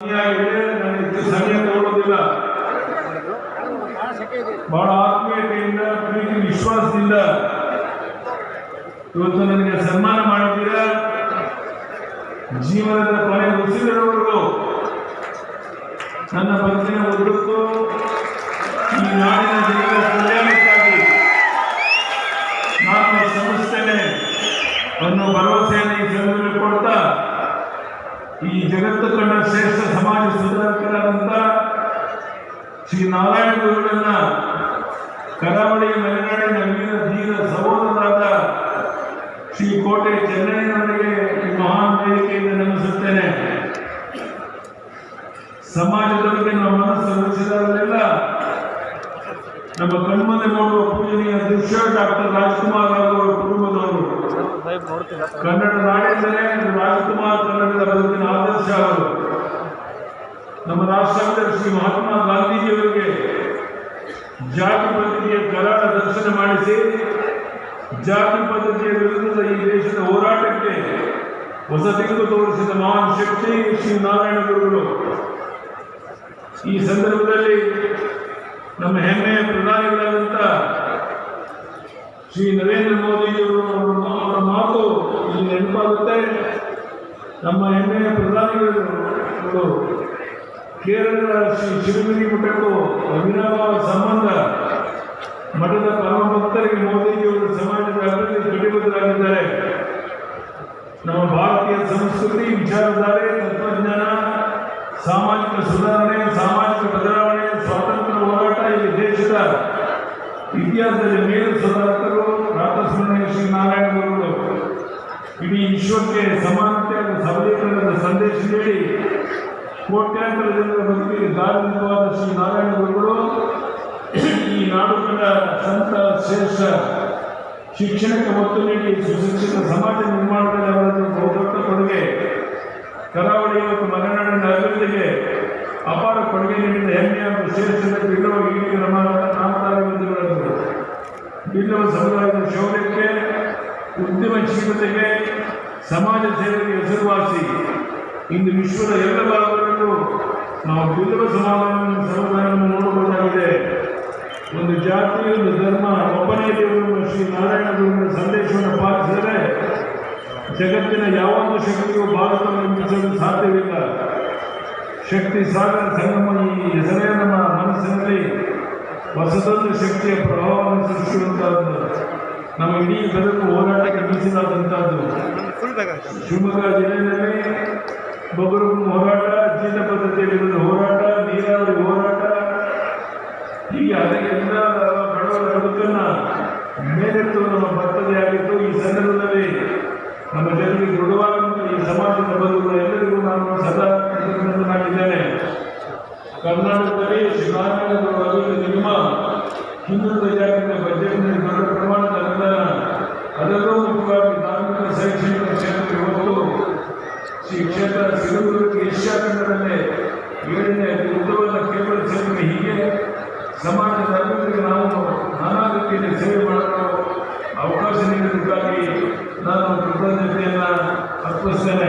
ಸಮಯ ತಗೊಳ್ಳೋದಿಲ್ಲ ಬಹಳ ಆತ್ಮೀಯತೆಯಿಂದ, ಪ್ರೀತಿ, ವಿಶ್ವಾಸದಿಂದ ಇವತ್ತು ನನಗೆ ಸನ್ಮಾನ ಮಾಡಿದ್ದೀರಾ? ಜೀವನದ ಕೊನೆ ಉಸಿರಿನವರೆಗೂ ನನ್ನ ಬದುಕಿನ ಉದ್ದಕ್ಕೂ ಈ ನಾಡಿನ ಜನರ ಈ ಜಗತ್ತು ಕಂಡ ಶ್ರೇಷ್ಠ ಸಮಾಜ ಸುಧಾರಕರಾದಂತ ಶ್ರೀ ನಾರಾಯಣ ಗುರುಗಳನ್ನ ಕರಾವಳಿ ಮಲೆನಾಡಿನ ವೀರ ಧೀರ ಸಹೋದರಾದ ಶ್ರೀ ಕೋಟೆ ಚೆನ್ನೈನವರಿಗೆ ಈ ಮಹಾನ್ ವೇದಿಕೆಯಿಂದ ನಮಿಸುತ್ತೇನೆ. ಸಮಾಜದ ಬಗ್ಗೆ ನಮ್ಮ ಮನಸ್ಸು ಹರಿಸಿದಾಗಲೆಲ್ಲ ನಮ್ಮ ಕಣ್ಮನೆ ನೋಡುವ ಪೂಜನೀಯ ದೃಶ್ಯ ಡಾಕ್ಟರ್ ರಾಜ್ಕುಮಾರ್ ಅವರ ಕುಟುಂಬದವರು ಕನ್ನಡ ನಾಡಿದ್ದರೆ ರಾಜ್ಕುಮಾರ್ ಕನ್ನಡದ ಬದುಕಿನ ಆದರ್ಶ ಅವರು. ನಮ್ಮ ರಾಷ್ಟ್ರಾಧ್ಯಕ್ಷ ಶ್ರೀ ಮಹಾತ್ಮ ಗಾಂಧೀಜಿಯವರಿಗೆ ಜಾತಿ ಪದ್ಧತಿಯ ಕರಾಳ ದರ್ಶನ ಮಾಡಿಸಿ, ಜಾತಿ ಪದ್ಧತಿಯ ವಿರುದ್ಧದ ಈ ದೇಶದ ಹೋರಾಟಕ್ಕೆ ಹೊಸ ದಿಕ್ಕು ತೋರಿಸಿದ ಮಹಾನ್ ಶಕ್ತಿ ಶ್ರೀ ನಾರಾಯಣ ಗುರುಗಳು. ಈ ಸಂದರ್ಭದಲ್ಲಿ ನಮ್ಮ ಹೆಮ್ಮೆಯ ಪ್ರಧಾನಿಗಳಾದಂಥ ಶ್ರೀ ನರೇಂದ್ರ ಮೋದಿಯವರು ನೆನಪಾಗುತ್ತೆ ನಮ್ಮ ಹೆಮ್ಮೆಯ ಪ್ರಧಾನಿಗಳು ಕೇರಳದ ಶ್ರೀ ಶಿವಗಿರಿ ಮಠಕ್ಕೂ ಅವಿನಾವ ಸಂಬಂಧ ಮಠದ ಪರಮ ಭಕ್ತರಿಗೆ ಮೋದಿಜಿಯವರು ಸಮಾಜದ ಅಭಿವೃದ್ಧಿ ಕಟಿಬದ್ಧರಾಗಿದ್ದಾರೆ. ನಮ್ಮ ಭಾರತೀಯ ಸಂಸ್ಕೃತಿ, ವಿಚಾರಧಾರೆ ತತ್ವಜ್ಞಾನ ಸಾಮಾಜಿಕ ಸುಧಾರಣೆ, ಸಾಮಾಜಿಕ ಬದಲಾವಣೆ, ಸ್ವಾತಂತ್ರ್ಯ ಹೋರಾಟ ಈ ದೇಶದ ಇತಿಹಾಸದಲ್ಲಿ ಮೇಲು ಸುಧಾರಕರು ಪ್ರಾತಸ್ಮರಣೀಯ ಶ್ರೀ ನಾರಾಯಣ ಗುರುಗಳು ಇಡೀ ವಿಶ್ವಕ್ಕೆ ಸಮಾನತೆ ಸಬಲೀಕರಣದ ಸಂದೇಶ ನೀಡಿ ಕೋಟ್ಯಾಂತರ ಜನರ ಬದುಕಿಗೆ ಧಾರ್ಮಿಕವಾದ ಶ್ರೀ ನಾರಾಯಣ ಗುರುಗಳು, ಈ ನಾಡು ಕಂಡ ಸಂತ ಶ್ರೇಷ್ಠ ಶಿಕ್ಷಣಕ್ಕೆ ಒತ್ತು ನೀಡಿ ಸುಶಿಕ್ಷಿತ ಸಮಾಜ ನಿರ್ಮಾಣದಲ್ಲಿ ಅವರನ್ನು ಬಹುದೊಡ್ಡ ಕೊಡುಗೆ, ಕರಾವಳಿ ಮತ್ತು ಮಲೆನಾಡಿನ ಅಭಿವೃದ್ಧಿಗೆ ಅಪಾರ ಕೊಡುಗೆ ನೀಡಿದ ಹೆಮ್ಮೆಯ ಮತ್ತು ಶ್ರೇಷ್ಠ ಬಿಲ್ಲವ ಈ ನಮ್ಮ ನಾಮಧಾರ ಬಿಲ್ಲವ ಸಮುದಾಯದ ಶೌರ್ಯಕ್ಕೆ ಉದ್ಯಮಶೀಲತೆಗೆ ಸಮಾಜ ಸೇವೆಗೆ ಹೆಸರುವಾಸಿ ಇಂದು ವಿಶ್ವದ ಎಲ್ಲ ಭಾಗಗಳಲ್ಲೂ ನಾವು ಬಿಲ್ಲವ ಸಮಾಧಾನ ಸಮುದಾಯವನ್ನು ನೋಡಬಹುದಾಗಿದೆ. ಒಂದು ಜಾತಿ, ಒಂದು ಧರ್ಮ ಒಬ್ಬನೇ ದೇವರು ಶ್ರೀ ನಾರಾಯಣ ಗುರುವಿನ ಸಂದೇಶವನ್ನು ಪಾಲಿಸಿದರೆ ಜಗತ್ತಿನ ಯಾವೊಂದು ಶಕ್ತಿಯು ಭಾರತವನ್ನು ನಿರ್ಮಿಸಲು ಸಾಧ್ಯವಿಲ್ಲ. ಶಕ್ತಿ ಸಾಗರ ಸಂಗಮ ಈ ಹೆಸರೇ ನಮ್ಮ ಮನಸ್ಸಿನಲ್ಲಿ ಹೊಸದೊಂದು ಶಕ್ತಿಯ ಪ್ರಭಾವವನ್ನು ಸೃಷ್ಟಿಸುವಂತಹದ್ದು. ನಮ್ಮ ಇಡೀ ಬದುಕು ಹೋರಾಟಕ್ಕೆ ಮೀಸಲಾದಂತಹದ್ದು ಶಿವಮೊಗ್ಗ ಜಿಲ್ಲೆಯಲ್ಲಿ ಬೊಗರು ಹೋರಾಟ, ಜೀತ ಪದ್ಧತಿಯ ವಿರುದ್ಧ ಹೋರಾಟ, ನೀರಾವರಿ ಹೋರಾಟ. ಹೀಗೆ ಅದಕ್ಕೆಲ್ಲ ಬಡವರ ಬದುಕನ್ನು ಮೇಲೆತ್ತು ನಮ್ಮ ಬರ್ತದೆಯಾಗಿತ್ತು ಈ ಸಂದರ್ಭದಲ್ಲಿ ನಮ್ಮ ಜನರಿಗೆ ದೃಢವಾದಂಥ ಈ ಸಮಾಜದ ಬದುಕು ಎಲ್ಲರಿಗೂ ನಾನು ಸದಾ ಮಾಡಿದ್ದೇನೆ ಕರ್ನಾಟಕದಲ್ಲಿ ಶ್ರೀನಾರಾಯಣ ನಿಮ್ಮ ಹಿಂದುಳಿದ ಬಜೆಟ್ ಬಜೆಟ್ನಲ್ಲಿ ದೊಡ್ಡ ಪ್ರಮಾಣದ ಸಮಾಜದ ಅಭಿವೃದ್ಧಿಗೆ ನಾವು ನಾನಾ ರೀತಿಯಲ್ಲಿ ಸೇವೆ ಮಾಡಲು ಅವಕಾಶ ನೀಡಿದ್ದಕ್ಕಾಗಿ ನಾನು ಕೃತಜ್ಞತೆಯನ್ನು ಅರ್ಪಿಸ್ತೇನೆ